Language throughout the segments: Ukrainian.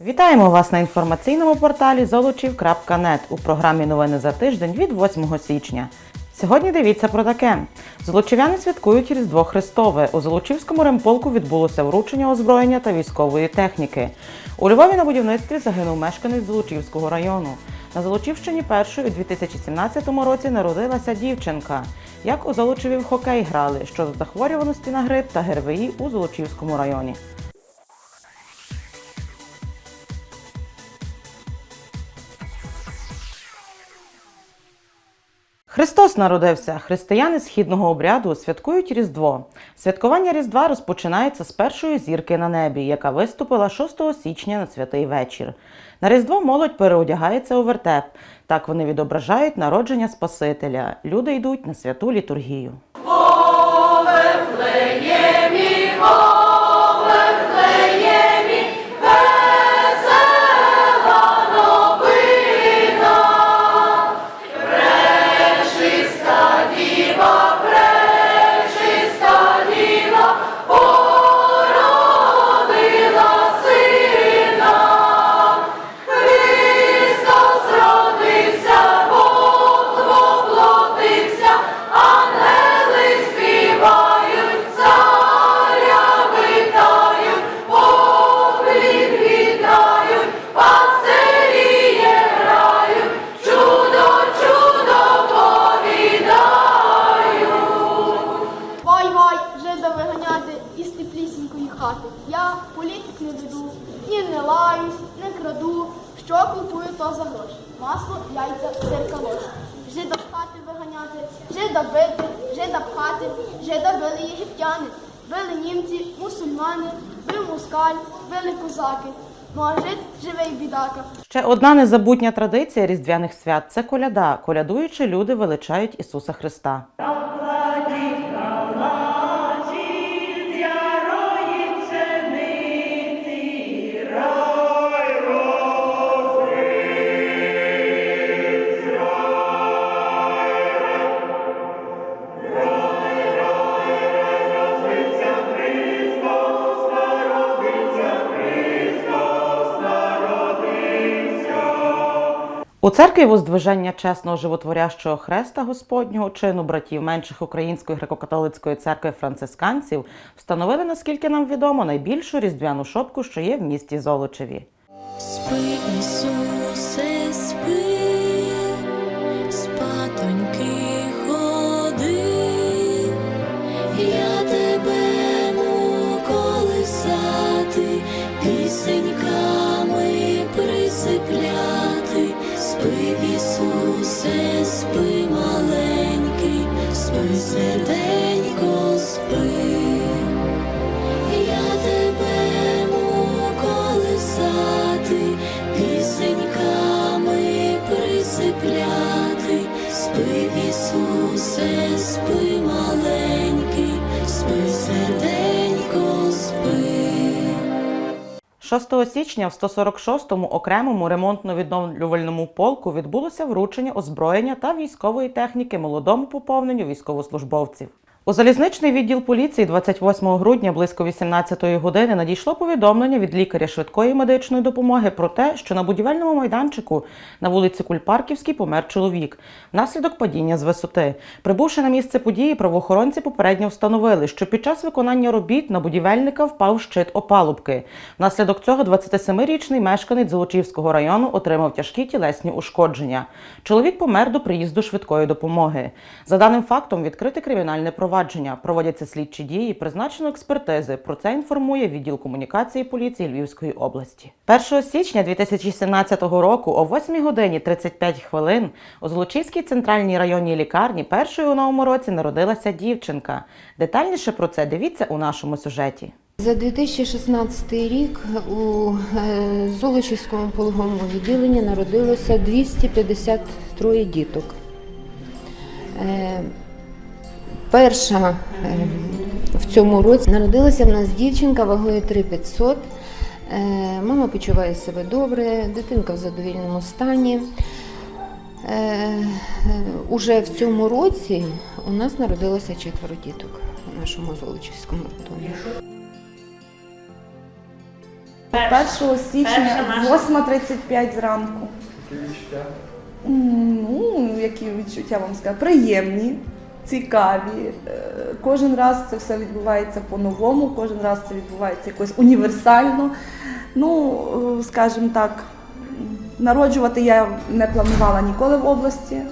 Вітаємо вас на інформаційному порталі золочів.нет у програмі Новини за тиждень від 8 січня. Сьогодні дивіться про таке. Золочів'яни святкують Різдво Христове. У Золочівському ремполку відбулося вручення озброєння та військової техніки. У Львові на будівництві загинув мешканець Золочівського району. На Золочівщині першою у 2017 році народилася дівчинка. Як у Золочеві в хокей грали щодо захворюваності на грип та ГРВІ у Золочівському районі. Христос народився. Християни східного обряду святкують Різдво. Святкування Різдва розпочинається з першої зірки на небі, яка виступила 6 січня на святий вечір. На Різдво молодь переодягається у вертеп. Так вони відображають народження Спасителя. Люди йдуть на святу літургію. Вай, ні не лаюсь, не краду. Що купую, то за гроші. Масло, яйця, сир калош. Жида з хати виганяти, жида бити, жида пхати, жида били єгиптяни, били німці, мусульмани, бив москаль, били козаки. Ну а живий бідака. Ще одна незабутня традиція різдвяних свят це коляда. Колядуючи, люди величають Ісуса Христа. У церкві воздвиження чесного животворящого хреста Господнього чину братів менших Української греко-католицької церкви францисканців встановили, наскільки нам відомо, найбільшу різдвяну шопку, що є в місті Золочеві. Спи, спи, маленький, спи, серденько, спи. Я тебе колисати, пісеньками присипляти, спи, Ісусе, спи, маленький, спи, серденько, 6 січня в 146-му окремому ремонтно-відновлювальному полку відбулося вручення озброєння та військової техніки молодому поповненню військовослужбовців. У залізничний відділ поліції 28 грудня близько 18-ї години надійшло повідомлення від лікаря швидкої медичної допомоги про те, що на будівельному майданчику на вулиці Кульпарківській помер чоловік внаслідок падіння з висоти. Прибувши на місце події, правоохоронці попередньо встановили, що під час виконання робіт на будівельника впав щит опалубки. Внаслідок цього 27-річний мешканець Золочівського району отримав тяжкі тілесні ушкодження. Чоловік помер до приїзду швидкої допомоги. За даним фактом відкрите кримінальне провадження. Проводяться слідчі дії, призначено експертизи. Про це інформує відділ комунікації поліції Львівської області. 1 січня 2017 року о 8 годині 35 хвилин у Золочівській центральній районній лікарні першою у новому році народилася дівчинка. Детальніше про це дивіться у нашому сюжеті. За 2016 рік у е, Золочівському пологовому відділенні народилося 253 діток. Перша е, в цьому році народилася в нас дівчинка вагою 3500. Е, Мама почуває себе добре, дитинка в задовільному стані. Е, Уже в цьому році у нас народилося четверо діток у нашому Золочівському роддомі. 1 січня 8.35 зранку. М, Ну, які відчуття вам сказати? Приємні, цікаві. Е, Кожен раз це все відбувається по-новому, кожен раз це відбувається якось універсально. Ну, е, скажімо так, народжувати я не планувала ніколи в області.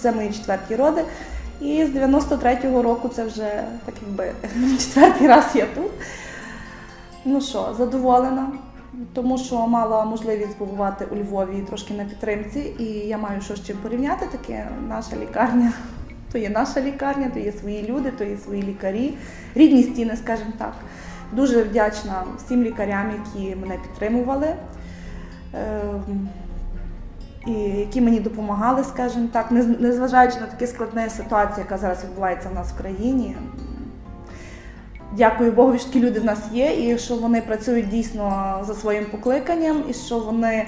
Це мої четверті роди. І з 93-го року це вже так якби четвертий раз я тут. Ну що, задоволена, тому що мала можливість побувати у Львові трошки на підтримці, і я маю що з чим порівняти. Таке наша лікарня. То є наша лікарня, то є свої люди, то є свої лікарі, рідні стіни, скажімо так. Дуже вдячна всім лікарям, які мене підтримували, ем, і які мені допомагали, скажімо так, нез- незважаючи на таку складну ситуацію, яка зараз відбувається в нас в країні. Дякую Богу, що такі люди в нас є, і що вони працюють дійсно за своїм покликанням, і що вони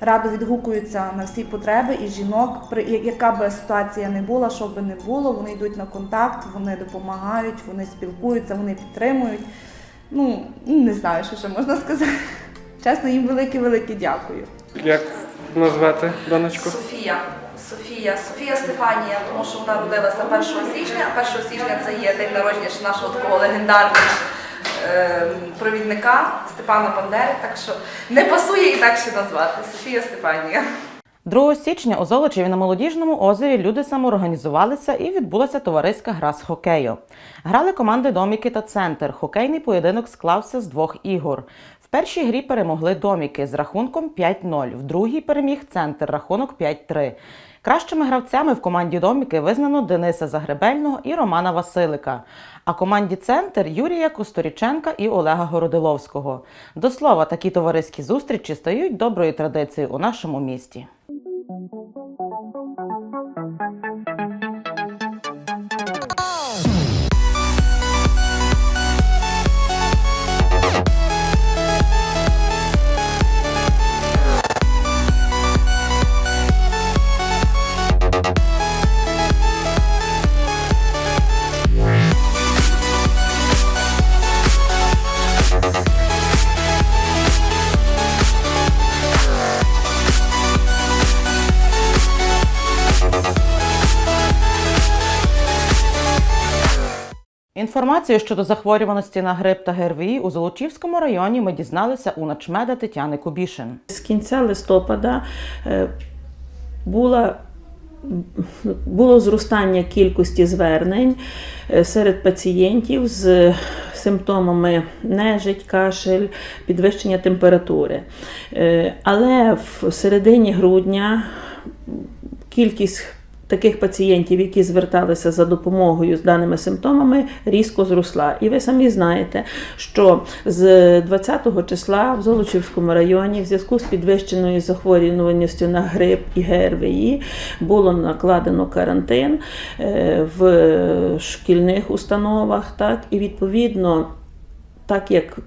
радо відгукуються на всі потреби і жінок, при яка би ситуація не була, що би не було, вони йдуть на контакт, вони допомагають, вони спілкуються, вони підтримують. Ну, не знаю, що ще можна сказати. Чесно, їм велике-велике дякую. Як назвати донечку? Софія. Софія, Софія Стефанія, тому що вона родилася 1 січня, а 1 січня це є день народження нашого такого легендарного провідника Степана Бандери, так що не пасує і так ще назвати. Софія Стефанія. 2 січня у Золочеві на молодіжному озері люди самоорганізувалися і відбулася товариська гра з хокею. Грали команди Доміки та Центр. Хокейний поєдинок склався з двох ігор. В першій грі перемогли Доміки з рахунком 5-0, в другій переміг Центр рахунок 5-3. Кращими гравцями в команді Доміки визнано Дениса Загребельного і Романа Василика, а команді Центр Юрія Косторіченка і Олега Городиловського. До слова, такі товариські зустрічі стають доброю традицією у нашому місті. Інформацію щодо захворюваності на грип та ГРВІ у Золочівському районі ми дізналися у начмеда Тетяни Кубішин. З кінця листопада е, була, було зростання кількості звернень е, серед пацієнтів з симптомами нежить, кашель, підвищення температури. Е, Але в середині грудня кількість таких пацієнтів, які зверталися за допомогою з даними симптомами, різко зросла. І ви самі знаєте, що з 20 числа в Золочівському районі в зв'язку з підвищеною захворюваністю на грип і ГРВІ було накладено карантин е, в шкільних установах, так, і відповідно, так як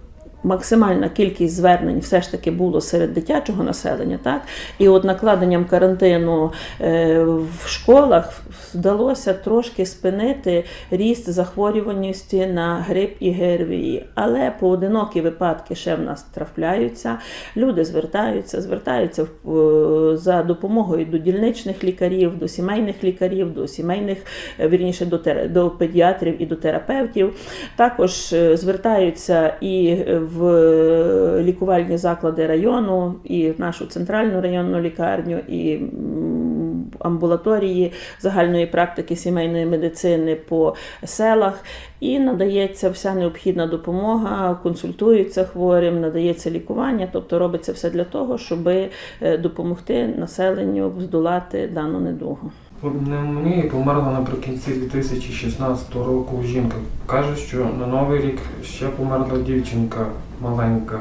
максимальна кількість звернень все ж таки було серед дитячого населення, так і от накладенням карантину е, в школах вдалося трошки спинити ріст захворюваності на грип і ГРВІ. Але поодинокі випадки ще в нас трапляються. Люди звертаються, звертаються е, за допомогою до дільничних лікарів, до сімейних лікарів, до сімейних, е, вірніше до, до педіатрів і до терапевтів. Також звертаються і в е, лікувальні заклади району, і нашу центральну районну лікарню, і амбулаторії загальної практики сімейної медицини по селах. І надається вся необхідна допомога, консультуються хворим, надається лікування, тобто робиться все для того, щоб допомогти населенню здолати дану недугу. Пневмонії померла наприкінці 2016 року жінка. Каже, що на новий рік ще померла дівчинка маленька.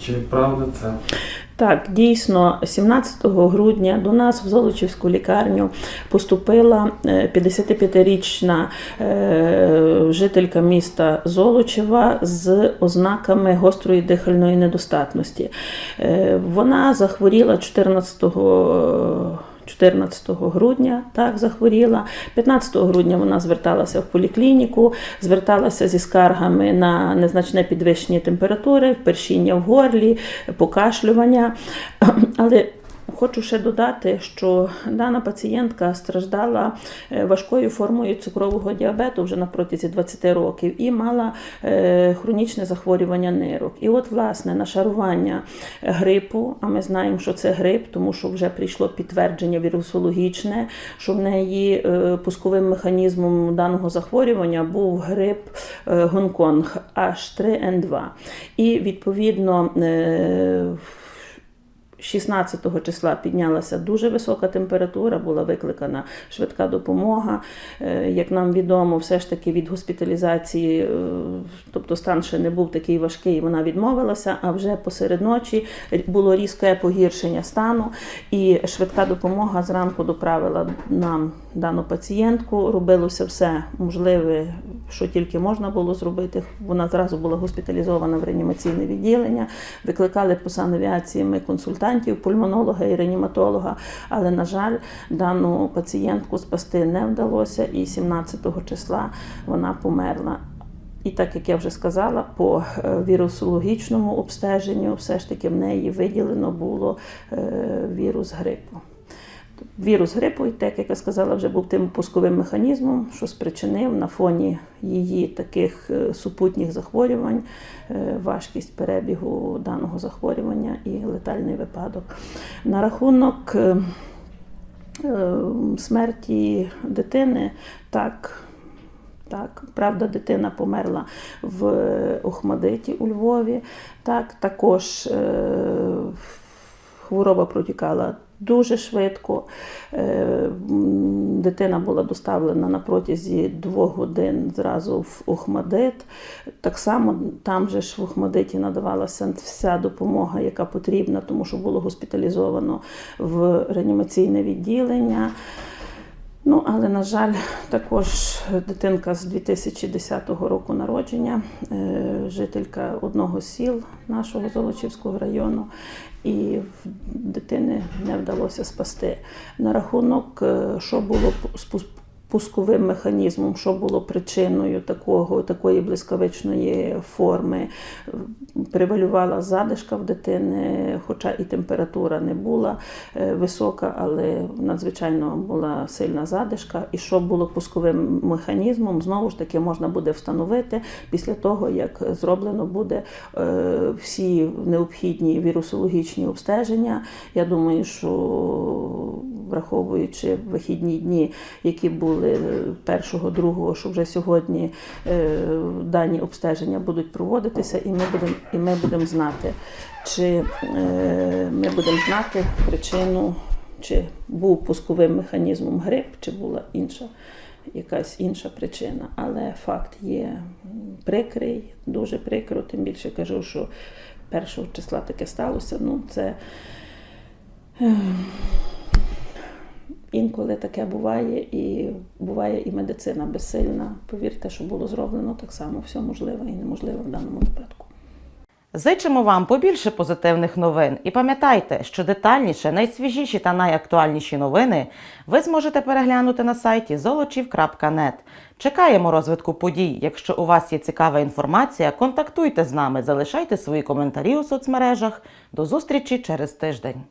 Чи правда це? Так, дійсно, 17 грудня до нас в Золочівську лікарню поступила е, 55-річна е, жителька міста Золочева з ознаками гострої дихальної недостатності. Е, Вона захворіла 14 14 грудня так захворіла. 15 грудня вона зверталася в поліклініку, зверталася зі скаргами на незначне підвищення температури, першіння в горлі, покашлювання. Але Хочу ще додати, що дана пацієнтка страждала е, важкою формою цукрового діабету вже на протязі 20 років і мала е, хронічне захворювання нирок. І от, власне, нашарування грипу, а ми знаємо, що це грип, тому що вже прийшло підтвердження вірусологічне, що в неї е, пусковим механізмом даного захворювання був грип Гонконг H3N2. І відповідно. Е, 16 числа піднялася дуже висока температура, була викликана швидка допомога. Е, Як нам відомо, все ж таки від госпіталізації, е, тобто стан ще не був такий важкий, вона відмовилася, а вже посеред ночі було різке погіршення стану, і швидка допомога зранку доправила нам дану пацієнтку. Робилося все можливе, що тільки можна було зробити. Вона зразу була госпіталізована в реанімаційне відділення. Викликали по санавіації ми консультантів, пульмонолога і реаніматолога. Але, на жаль, дану пацієнтку спасти не вдалося, і 17 числа вона померла. І так як я вже сказала, по е, вірусологічному обстеженню все ж таки в неї виділено було е, вірус грипу. Вірус грипу, і так як я сказала, вже був тим пусковим механізмом, що спричинив на фоні її таких е, супутніх захворювань е, важкість перебігу даного захворювання і летальний випадок. На рахунок е, смерті дитини, так. Так, правда, дитина померла в Охмадиті у Львові. Так, також е, хвороба протікала дуже швидко. Е, Дитина була доставлена на протязі двох годин зразу в Охмадит. Так само там же ж в Охмадиті надавалася вся допомога, яка потрібна, тому що було госпіталізовано в реанімаційне відділення. Ну, але, на жаль, також дитинка з 2010 року народження, е, жителька одного з сіл нашого Золочівського району, і дитини не вдалося спасти. На рахунок, е, що було пусковим механізмом, що було причиною такого, такої блискавичної форми. Превалювала задишка в дитини, хоча і температура не була е, висока, але надзвичайно була сильна задишка. І що було пусковим механізмом, знову ж таки можна буде встановити після того, як зроблено буде е, всі необхідні вірусологічні обстеження. Я думаю, що враховуючи вихідні дні, які були першого, другого, що вже сьогодні е, дані обстеження будуть проводитися, і ми будемо і ми будемо знати, чи е, ми будемо знати причину, чи був пусковим механізмом грип, чи була інша. Якась інша причина, але факт є прикрий, дуже прикро. Тим більше кажу, що першого числа таке сталося. Ну, це е, інколи таке буває, і буває і медицина безсильна. Повірте, що було зроблено так само все можливе і неможливе в даному випадку. Зичимо вам побільше позитивних новин і пам'ятайте, що детальніше, найсвіжіші та найактуальніші новини ви зможете переглянути на сайті золочів.нет. Чекаємо розвитку подій. Якщо у вас є цікава інформація, контактуйте з нами, залишайте свої коментарі у соцмережах. До зустрічі через тиждень.